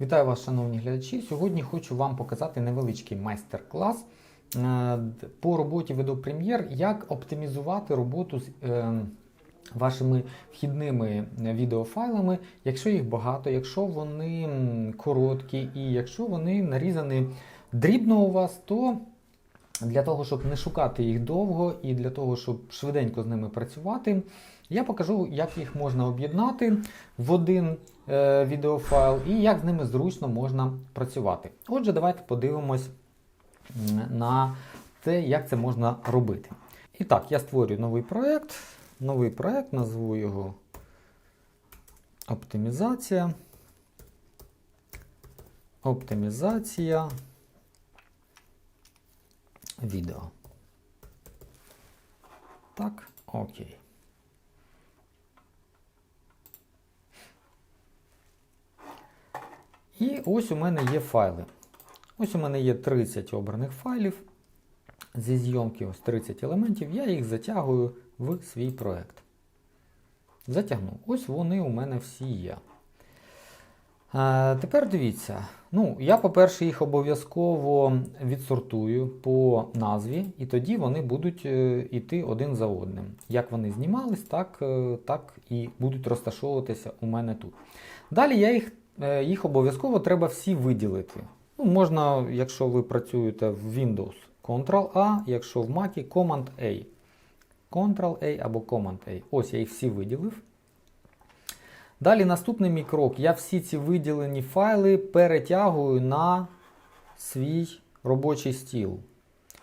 Вітаю вас, шановні глядачі. Сьогодні хочу вам показати невеличкий майстер-клас е, по роботі в Premiere, як оптимізувати роботу з е, вашими вхідними відеофайлами, якщо їх багато, якщо вони короткі і якщо вони нарізані дрібно у вас, то для того, щоб не шукати їх довго і для того, щоб швиденько з ними працювати, я покажу, як їх можна об'єднати в один е, відеофайл і як з ними зручно можна працювати. Отже, давайте подивимось на те, як це можна робити. І так, я створюю новий проєкт. Новий проєкт, назву його Оптимізація. Оптимізація відео. Так, окей. І ось у мене є файли. Ось у мене є 30 обраних файлів. Зі зйомки ось 30 елементів. Я їх затягую в свій проект. Затягнув. Ось вони у мене всі є. Е, тепер дивіться. Ну, я, по-перше, їх обов'язково відсортую по назві, і тоді вони будуть е, йти один за одним. Як вони знімались, так, е, так і будуть розташовуватися у мене тут. Далі я їх, е, їх обов'язково треба всі виділити. Ну, можна, якщо ви працюєте в Windows, Ctrl-A, якщо в Mac, Command-A. Ctrl-A або Command-A. Ось я їх всі виділив. Далі наступний мій крок. Я всі ці виділені файли перетягую на свій робочий стіл.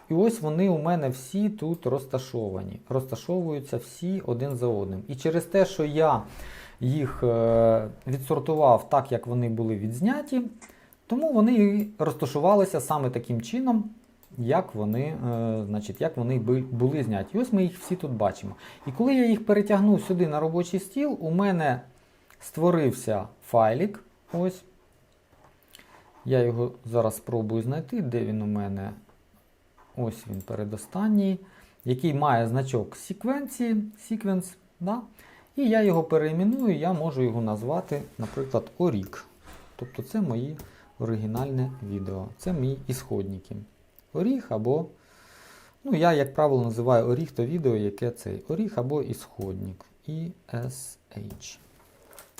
І ось вони у мене всі тут розташовані. Розташовуються всі один за одним. І через те, що я їх е, відсортував так, як вони були відзняті, тому вони і розташувалися саме таким чином, як вони, е, значить, як вони були зняті. Ось ми їх всі тут бачимо. І коли я їх перетягну сюди на робочий стіл, у мене створився файлик. Ось. Я його зараз спробую знайти, де він у мене. Ось він передостанній, який має значок секвенції, sequence, да? І я його переіменую, я можу його назвати, наприклад, Орік. Тобто це мої оригінальне відео. Це мої ісходники. Оріг або, ну, я, як правило, називаю оріг то відео, яке цей оріг або ісходник. ESH.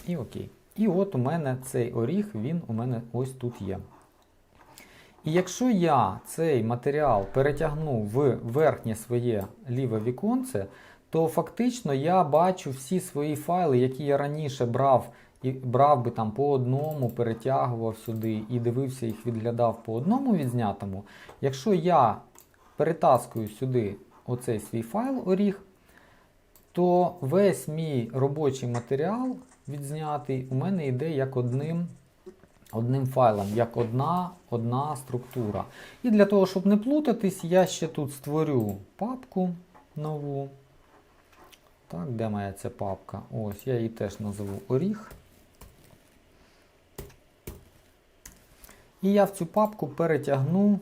І окей. І от у мене цей оріг, він у мене ось тут є. І якщо я цей матеріал перетягну в верхнє своє ліве віконце, то фактично я бачу всі свої файли, які я раніше брав і брав би там по одному, перетягував сюди і дивився їх, відглядав по одному відзнятому. Якщо я перетаскую сюди оцей свій файл оріг, то весь мій робочий матеріал відзнятий у мене йде як одним, одним файлом, як одна, одна структура. І для того, щоб не плутатись, я ще тут створю папку нову. Так, де моя ця папка? Ось, я її теж назову Оріг. І я в цю папку перетягну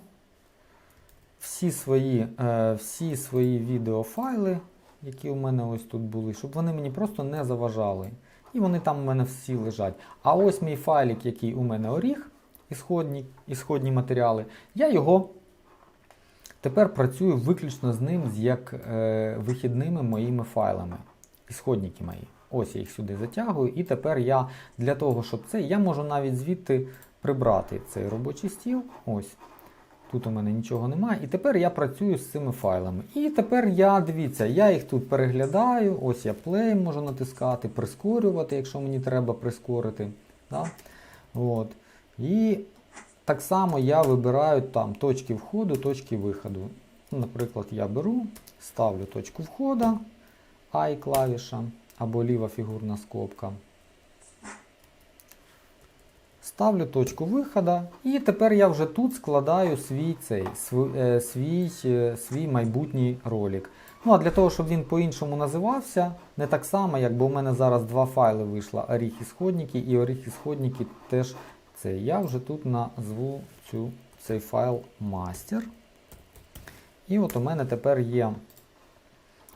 всі свої, е, всі свої відеофайли, які у мене ось тут були, щоб вони мені просто не заважали. І вони там у мене всі лежать. А ось мій файлик, який у мене оріг, ісходні, ісходні матеріали, я його тепер працюю виключно з ним з як е, вихідними моїми файлами. Ісходники мої. Ось я їх сюди затягую. І тепер я для того, щоб це, я можу навіть звідти прибрати цей робочий стіл. Ось. Тут у мене нічого немає. І тепер я працюю з цими файлами. І тепер я, дивіться, я їх тут переглядаю. Ось я play можу натискати, прискорювати, якщо мені треба прискорити. Да? От. І так само я вибираю там точки входу, точки виходу. Ну, Наприклад, я беру, ставлю точку входу, I клавіша або ліва фігурна скобка. Ставлю точку виходу, і тепер я вже тут складаю свій цей, е, свій, е, свій майбутній ролик. Ну а для того, щоб він по-іншому називався, не так само, як бо у мене зараз два файли вийшло Оріг ісходники і Оріг ісходники теж цей. Я вже тут назву цю, цей файл мастер. І от у мене тепер є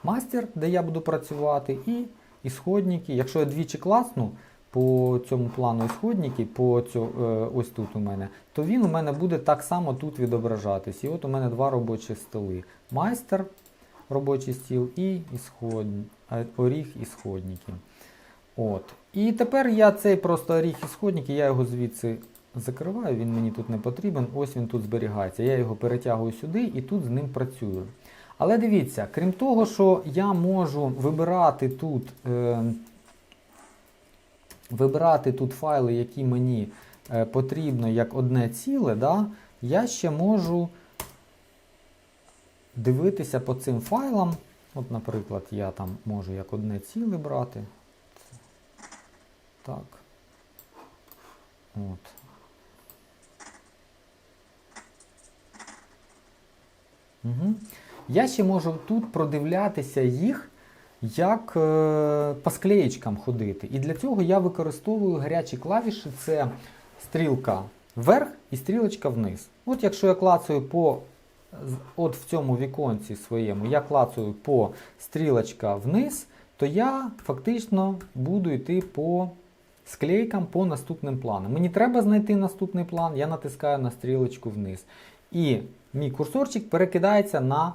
мастер, де я буду працювати, і ісходники. Якщо я двічі класну, по цьому плану ісходники, по цьо, е, ось тут у мене, то він у мене буде так само тут відображатись. І от у мене два робочі столи. Майстер робочий стіл і ісход... е, оріг ісходники. От. І тепер я цей просто оріг ісходники, я його звідси закриваю, він мені тут не потрібен. Ось він тут зберігається. Я його перетягую сюди і тут з ним працюю. Але дивіться, крім того, що я можу вибирати тут, е, вибирати тут файли, які мені е, потрібно як одне ціле, да, я ще можу дивитися по цим файлам. От, наприклад, я там можу як одне ціле брати. Так. От. Угу. Я ще можу тут продивлятися їх, як е, по склеєчкам ходити. І для цього я використовую гарячі клавіші. Це стрілка вверх і стрілочка вниз. От якщо я клацаю по от в цьому віконці своєму, я клацаю по стрілочка вниз, то я фактично буду йти по склейкам по наступним планам. Мені треба знайти наступний план, я натискаю на стрілочку вниз. І мій курсорчик перекидається на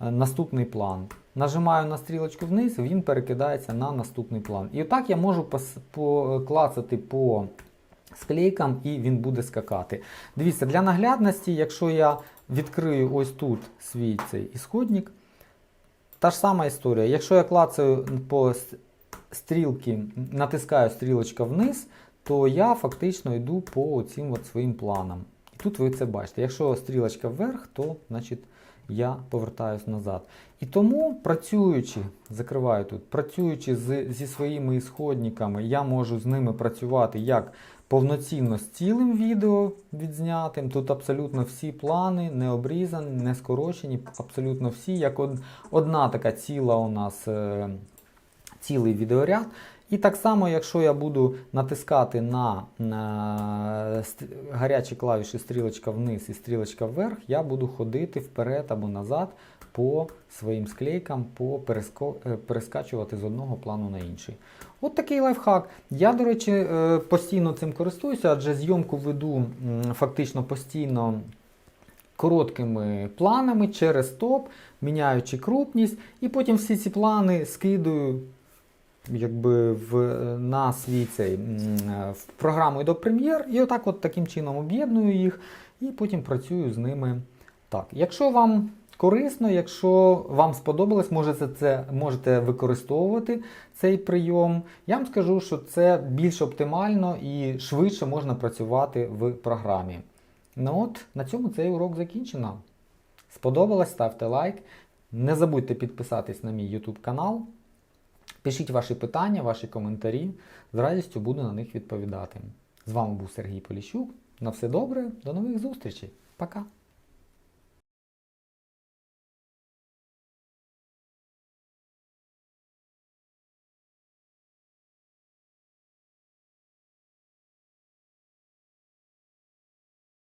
е, наступний план. Нажимаю на стрілочку вниз, він перекидається на наступний план. І отак я можу поклацати по склейкам і він буде скакати. Дивіться, для наглядності, якщо я відкрию ось тут свій цей ісходник, та ж сама історія. Якщо я клацаю по стрілки, натискаю стрілочка вниз, то я фактично йду по цим от своїм планам. І тут ви це бачите. Якщо стрілочка вверх, то значить я повертаюсь назад. І тому, працюючи, закриваю тут, працюючи з, зі своїми ісходниками, я можу з ними працювати як повноцінно з цілим відео відзнятим. Тут абсолютно всі плани не обрізані, не скорочені, абсолютно всі, як од- одна така ціла у нас е, цілий відеоряд. І так само, якщо я буду натискати на, на гарячі клавіші стрілочка вниз і стрілочка вверх, я буду ходити вперед або назад по своїм склейкам, по е, перескачувати з одного плану на інший. От такий лайфхак. Я, до речі, е, постійно цим користуюся, адже зйомку веду фактично постійно короткими планами через топ, міняючи крупність, і потім всі ці плани скидую якби в, на свій цей в програму Adobe Premiere, і отак от таким чином об'єдную їх і потім працюю з ними так. Якщо вам корисно, якщо вам сподобалось, можете це можете використовувати цей прийом. Я вам скажу, що це більш оптимально і швидше можна працювати в програмі. Ну от, на цьому цей урок закінчено. Сподобалось, ставте лайк. Не забудьте підписатись на мій YouTube канал. Пишіть ваші питання, ваші коментарі. З радістю буду на них відповідати. З вами був Сергій Поліщук. На все добре, до нових зустрічей. Пока!